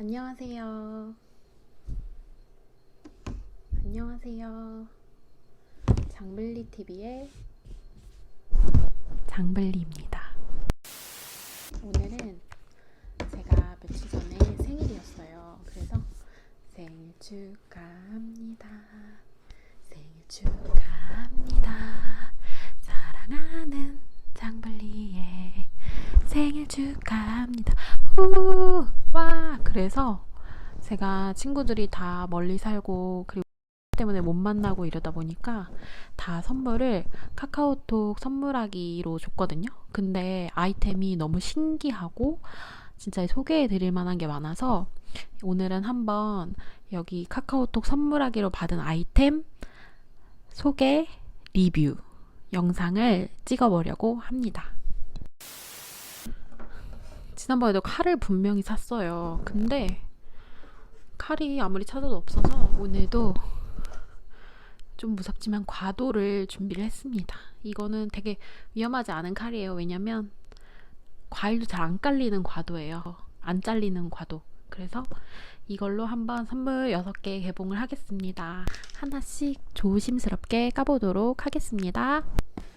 안녕하세요. 안녕하세요. 장블리 TV의 장블리입니다. 오늘은 제가 며칠 전에 생일이었어요. 그래서 생일 축하합니다. 생일 축하합니다. 사랑하는 장블리의 생일 축하합니다. 후! 와! 그래서 제가 친구들이 다 멀리 살고 그리고 때문에 못 만나고 이러다 보니까 다 선물을 카카오톡 선물하기로 줬거든요. 근데 아이템이 너무 신기하고 진짜 소개해 드릴 만한 게 많아서 오늘은 한번 여기 카카오톡 선물하기로 받은 아이템 소개 리뷰 영상을 찍어 보려고 합니다. 지난번에도 칼을 분명히 샀어요. 근데 칼이 아무리 찾아도 없어서 오늘도 좀 무섭지만 과도를 준비를 했습니다. 이거는 되게 위험하지 않은 칼이에요. 왜냐면 과일도 잘 안 깔리는 과도예요. 안 잘리는 과도. 그래서 이걸로 한번 선물 6개 개봉을 하겠습니다. 하나씩 조심스럽게 까보도록 하겠습니다.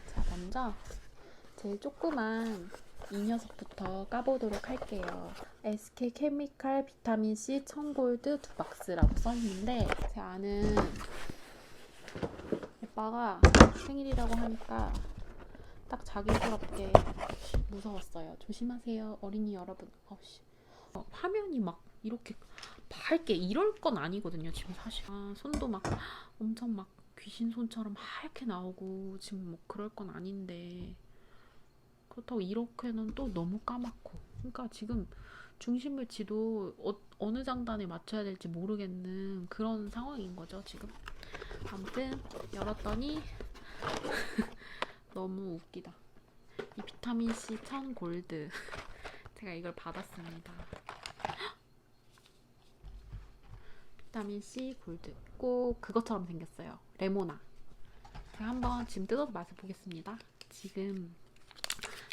자, 먼저 제일 조그만 이 녀석부터 까보도록 할게요. SK 케미칼 비타민 C 청골드 두 박스라고 써있는데 제 아는 오빠가 생일이라고 하니까 딱 자기스럽게 무서웠어요. 조심하세요, 어린이 여러분. 어씨, 어, 화면이 막 이렇게 밝게 이럴 건 아니거든요. 지금 사실 아, 손도 막 엄청 막 귀신 손처럼 하얗게 나오고 지금 뭐 그럴 건 아닌데 그렇다고 이렇게는 또 너무 까맣고. 그러니까 지금 중심물치도 어, 어느 장단에 맞춰야 될지 모르겠는 그런 상황인 거죠 지금. 아무튼 열었더니 너무 웃기다. 이 비타민C 천 골드. 제가 이걸 받았습니다. 비타민C 골드. 꼭 그것처럼 생겼어요. 레모나. 제가 한번 지금 뜯어서 맛을 보겠습니다. 지금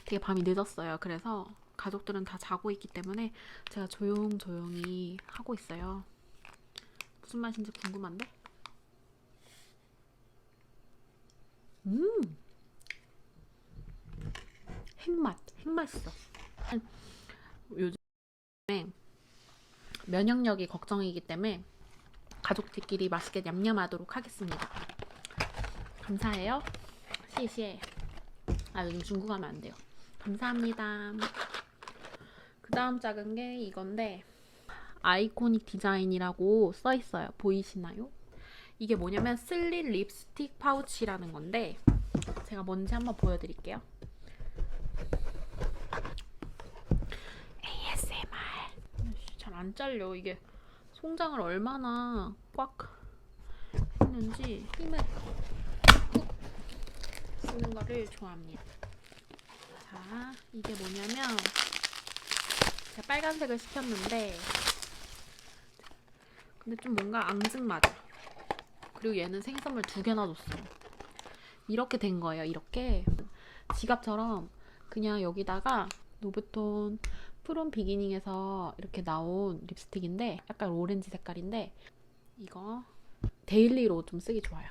되게 밤이 늦었어요. 그래서 가족들은 다 자고 있기 때문에 제가 조용조용히 하고 있어요. 무슨 맛인지 궁금한데? 음! 핵맛, 핵맛있어. 요즘에 면역력이 걱정이기 때문에 가족들끼리 맛있게 냠냠하도록 하겠습니다. 감사해요. 시시해. 아, 요즘 중국 하면 안 돼요. 감사합니다. 그 다음 작은 게 이건데 아이코닉 디자인이라고 써 있어요. 보이시나요? 이게 뭐냐면 슬릿 립스틱 파우치라는 건데 제가 뭔지 한번 보여드릴게요. ASMR 잘 안 잘려 이게 송장을 얼마나 꽉 했는지 힘을 꾹 쓰는 거를 좋아합니다. 자, 이게 뭐냐면 제가 빨간색을 시켰는데 근데 좀 뭔가 앙증맞아. 그리고 얘는 생선물 두 개나 줬어. 이렇게 된 거예요. 이렇게 지갑처럼 그냥 여기다가 노브톤 프롬 비기닝에서 이렇게 나온 립스틱인데 약간 오렌지 색깔인데 이거 데일리로 좀 쓰기 좋아요.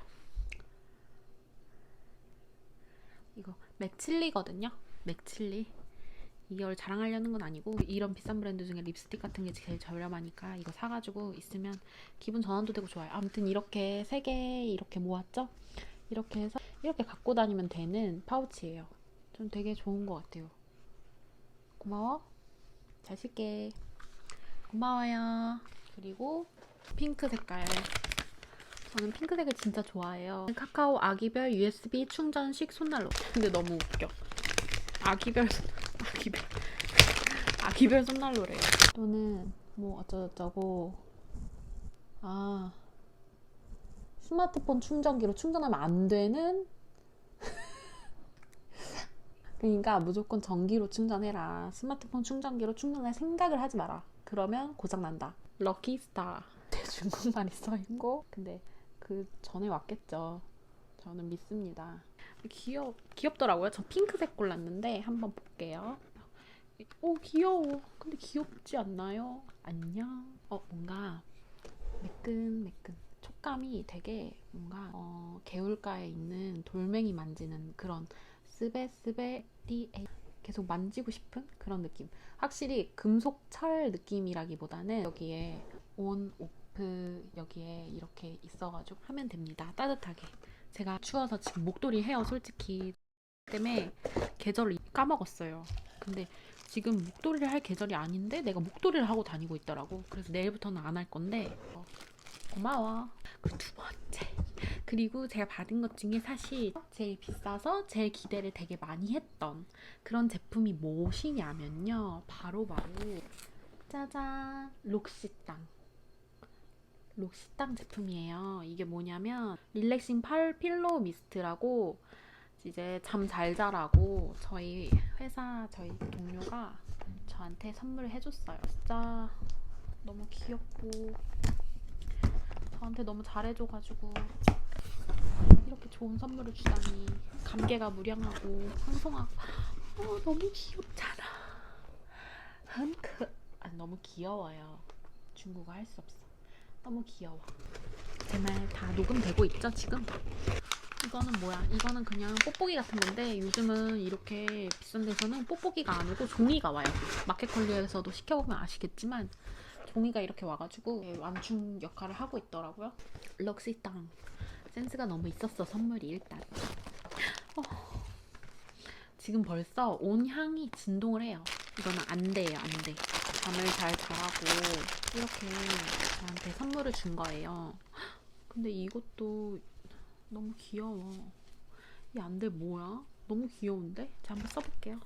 이거 맥칠리거든요. 맥칠리. 이걸 자랑하려는 건 아니고 이런 비싼 브랜드 중에 립스틱 같은 게 제일 저렴하니까 이거 사가지고 있으면 기분 전환도 되고 좋아요. 아무튼 이렇게 세 개 이렇게 모았죠? 이렇게 해서 이렇게 갖고 다니면 되는 파우치예요. 좀 되게 좋은 것 같아요. 고마워. 잘 쓸게. 고마워요. 그리고 핑크 색깔. 저는 핑크색을 진짜 좋아해요. 카카오 아기별 USB 충전식 손난로. 근데 너무 웃겨. 아기별 아기별 아기별 손난로래요. 또는 뭐 어쩌고저쩌고 아 스마트폰 충전기로 충전하면 안 되는 그러니까 무조건 전기로 충전해라. 스마트폰 충전기로 충전할 생각을 하지 마라. 그러면 고장 난다. 럭키스타 중국말이 써 있고 근데 그 전에 왔겠죠. 저는 믿습니다. 귀엽 귀엽더라고요. 저 핑크색 골랐는데 한번 볼게요. 오 귀여워. 근데 귀엽지 않나요? 안녕. 어 뭔가 매끈매끈 촉감이 되게 뭔가 어, 개울가에 있는 돌멩이 만지는 그런 스베스베리에 계속 만지고 싶은 그런 느낌. 확실히 금속 철 느낌이라기보다는 여기에 온 오프 여기에 이렇게 있어가지고 하면 됩니다. 따뜻하게. 제가 추워서 지금 목도리 해요. 솔직히 때문에 계절을 까먹었어요. 근데 지금 목도리를 할 계절이 아닌데 내가 목도리를 하고 다니고 있더라고. 그래서 내일부터는 안 할 건데 어, 고마워. 그리고 두 번째. 그리고 제가 받은 것 중에 사실 제일 비싸서 제일 기대를 되게 많이 했던 그런 제품이 무엇이냐면요. 바로바로 짜잔 록시땅. 록시땅 제품이에요. 이게 뭐냐면 릴렉싱 팔 필로우 미스트라고 이제 잠 잘 자라고 저희 회사 저희 동료가 저한테 선물을 해줬어요. 진짜 너무 귀엽고 저한테 너무 잘해줘가지고 이렇게 좋은 선물을 주다니 감개가 무량하고 황송하고 어, 너무 귀엽잖아. 한크 아, 너무 귀여워요. 중국어 할 수 없어. 너무 귀여워. 제 말 다 녹음되고 있죠 지금? 이거는 뭐야? 이거는 그냥 뽁뽁이 같은 건데 요즘은 이렇게 비싼 데서는 뽁뽁이가 안 오고 종이가 와요. 마켓컬리에서도 시켜보면 아시겠지만 종이가 이렇게 와가지고 완충 역할을 하고 있더라고요. 럭시땅 센스가 너무 있었어 선물이 일단. 어, 지금 벌써 온 향이 진동을 해요. 이거는 안 돼요, 안 돼. 잠을 잘 자라고 이렇게 저한테 선물을 준 거예요. 근데 이것도 너무 귀여워. 이 안대 뭐야? 너무 귀여운데? 제가 한번 써볼게요.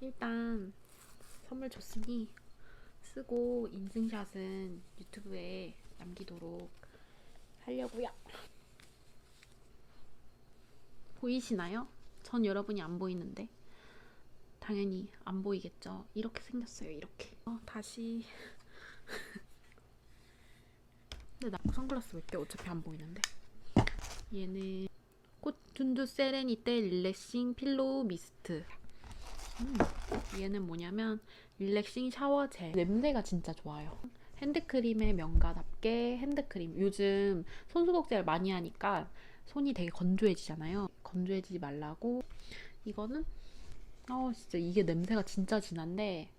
일단 선물 줬으니 쓰고 인증샷은 유튜브에 남기도록 하려고요. 보이시나요? 전 여러분이 안 보이는데 당연히 안 보이겠죠. 이렇게 생겼어요. 이렇게. 어, 다시. 근데 나 선글라스 왜 껴? 어차피 안 보이는데. 얘는 꽃툰두 세레니테 릴렉싱 필로우 미스트. 음, 얘는 뭐냐면 릴렉싱 샤워 젤. 냄새가 진짜 좋아요. 핸드크림의 명가답게 핸드크림. 요즘 손소독제를 많이 하니까 손이 되게 건조해지잖아요. 건조해지지 말라고. 이거는 어 진짜 이게 냄새가 진짜 진한데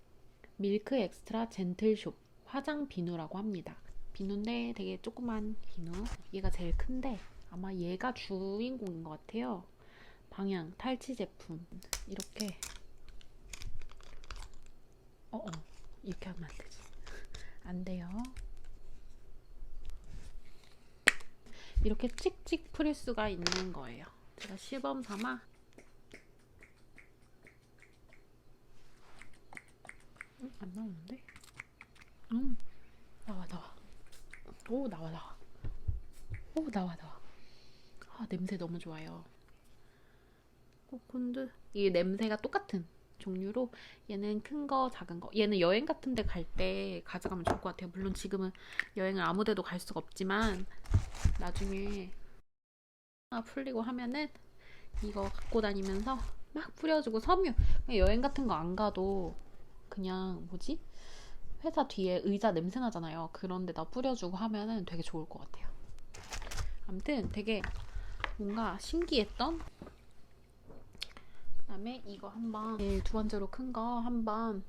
밀크 엑스트라 젠틀숍 화장 비누라고 합니다. 비누인데 되게 조그만 비누. 얘가 제일 큰데 아마 얘가 주인공인 것 같아요. 방향 탈취 제품 이렇게 어어 이렇게 하면 안 되지. 안 돼요. 이렇게 찍찍 풀릴 수가 있는 거예요. 제가 시범 삼아 음, 안 나오는데? 음, 나와 나와. 오 나와 나와. 오 나와 나와. 아 냄새 너무 좋아요. 코콘드 이 냄새가 똑같은 종류로 얘는 큰 거 작은 거 얘는 여행 같은 데 갈 때 가져가면 좋을 것 같아요. 물론 지금은 여행을 아무 데도 갈 수가 없지만 나중에 하나 풀리고 하면은 이거 갖고 다니면서 막 뿌려주고 섬유 여행 같은 거 안 가도 그냥 뭐지 회사 뒤에 의자 냄새 나잖아요 그런 데다 뿌려주고 하면은 되게 좋을 것 같아요 아무튼 되게 뭔가 신기했던 그다음에 이거 한번 제일 두 번째로 큰 거 한번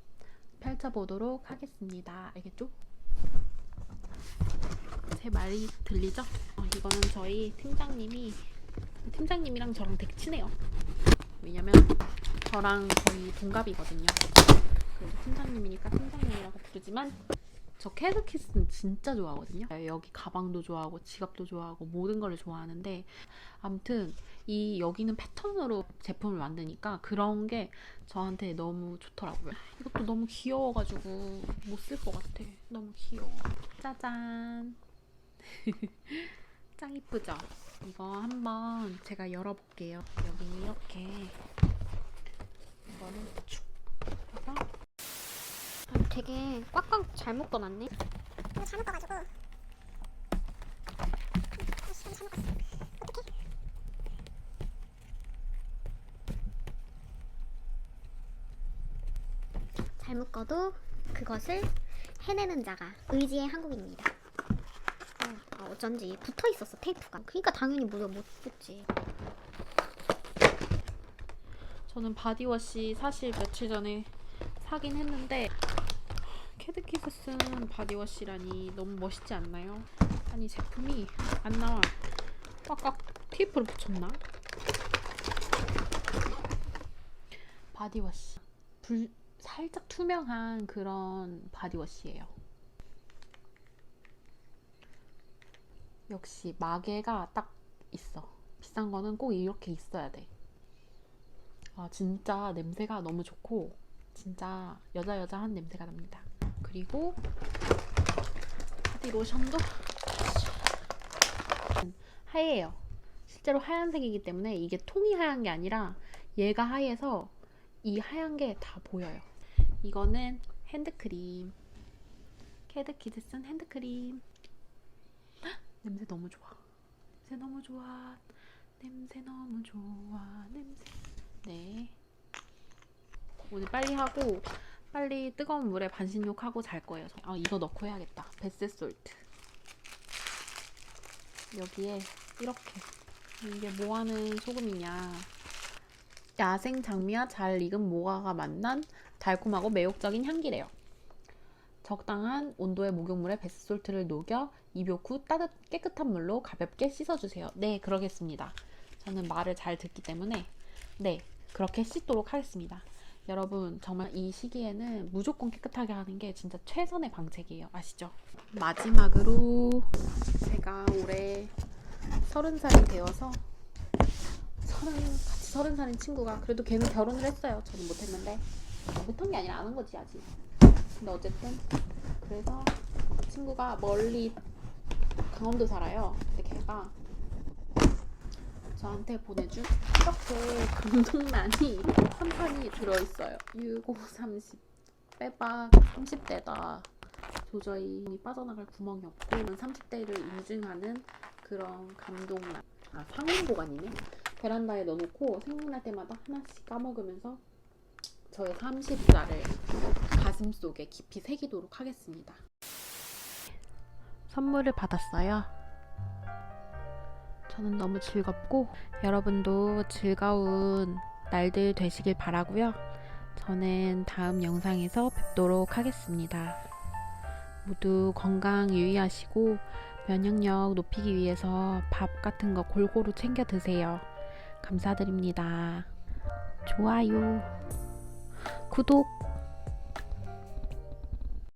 펼쳐보도록 하겠습니다 알겠죠? 제 말이 들리죠? 어, 이거는 저희 팀장님이 팀장님이랑 저랑 되게 친해요. 왜냐면 저랑 거의 동갑이거든요. 그래서 팀장님이니까 팀장님이라고 부르지만 저 캐드키스는 진짜 좋아하거든요. 여기 가방도 좋아하고 지갑도 좋아하고 모든 걸 좋아하는데 아무튼 이 여기는 패턴으로 제품을 만드니까 그런 게 저한테 너무 좋더라고요. 이것도 너무 귀여워가지고 못 쓸 것 같아. 너무 귀여워. 짜잔. 짱 이쁘죠? 이거 한번 제가 열어볼게요. 여기 이렇게 이거는 축 되게 꽉꽉 잘 묶어놨네. 이거 가가지고 아씨 잘못 갔어 어떡해 겪어도 그것을 해내는 자가 의지의 한국인입니다. 어, 어쩐지 붙어 있었어 테이프가. 그러니까 당연히 무려 못 붙지. 저는 바디워시 사실 며칠 전에 사긴 했는데 캐드킷에 쓴 바디워시라니 너무 멋있지 않나요? 아니 제품이 안 나와 꽉꽉 테이프를 붙였나? 바디워시 불 살짝 투명한 그런 바디워시예요 역시 마개가 딱 있어 비싼 거는 꼭 이렇게 있어야 돼 아 진짜 냄새가 너무 좋고 진짜 여자 여자한 냄새가 납니다. 그리고 바디 로션도 하얘요. 실제로 하얀색이기 때문에 이게 통이 하얀 게 아니라 얘가 하얘서 이 하얀 게 다 보여요. 이거는 핸드크림. 캐드키드 쓴 핸드크림. 헉, 냄새 너무 좋아. 냄새 너무 좋아. 냄새 너무 좋아. 냄새. 네. 오늘 빨리 하고 빨리 뜨거운 물에 반신욕하고 잘 거예요. 아 이거 넣고 해야겠다. 베스솔트. 여기에 이렇게 이게 뭐 하는 소금이냐? 야생 장미와 잘 익은 모가가 만난 달콤하고 매혹적인 향기래요. 적당한 온도의 목욕물에 베스솔트를 녹여 입욕 후 따뜻 깨끗한 물로 가볍게 씻어주세요. 네, 그러겠습니다. 저는 말을 잘 듣기 때문에 네, 그렇게 씻도록 하겠습니다. 여러분, 정말 이 시기에는 무조건 깨끗하게 하는 게 진짜 최선의 방책이에요. 아시죠? 마지막으로 제가 올해 서른 살이 되어서 서른 같이 서른 살인 친구가 그래도 걔는 결혼을 했어요. 저는 못했는데 못한 게 아니라 안 한 거지 아직. 근데 어쨌든 그래서 친구가 멀리 강원도 살아요. 근데 걔가 저한테 보내준 이렇게 감동란이 한 판이 들어있어요. 65, 30 빼박 30대다. 도저히 빠져나갈 구멍이 없고 30대를 인증하는 그런 감동란. 아 상온 보관이네. 베란다에 넣어놓고 생각날 때마다 하나씩 까먹으면서 저의 30살을 가슴 속에 깊이 새기도록 하겠습니다. 선물을 받았어요. 저는 너무 즐겁고 여러분도 즐거운 날들 되시길 바라고요. 저는 다음 영상에서 뵙도록 하겠습니다. 모두 건강 유의하시고 면역력 높이기 위해서 밥 같은 거 골고루 챙겨 드세요. 감사드립니다. 좋아요, 구독